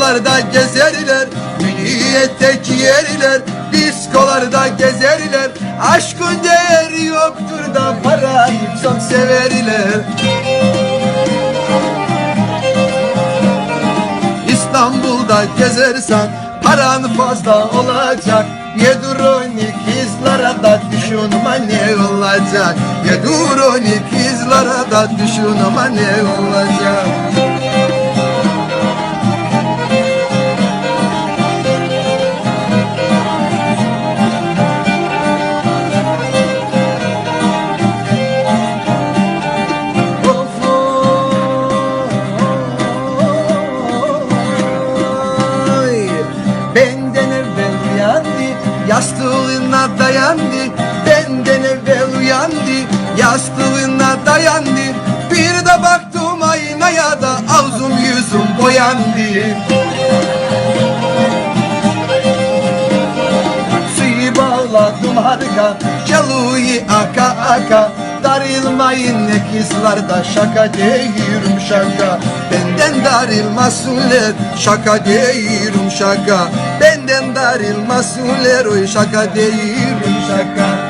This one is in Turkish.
Diskolarda gezerler Milliyetteki yerler Diskolarda gezerler. Aşkın değeri yoktur da Parayı çok severler İstanbul'da gezersen paran fazla olacak. Yeduronik kızlara da düşünme ne olacak? Yeduronik kızlara da düşünme ne olacak Benden evvel uyandı Yastığına dayandı. Benden evvel uyandı Yastığına dayandı. Bir de baktım aynaya da Ağzım yüzüm boyandı. Suyu bağladım harika Çalıyı aka aka Darılmayın ne kızlar da şaka değilim şaka. Benden darılmasınlar şaka değilim şaka. Benden darılmasınlar oy şaka değilim şaka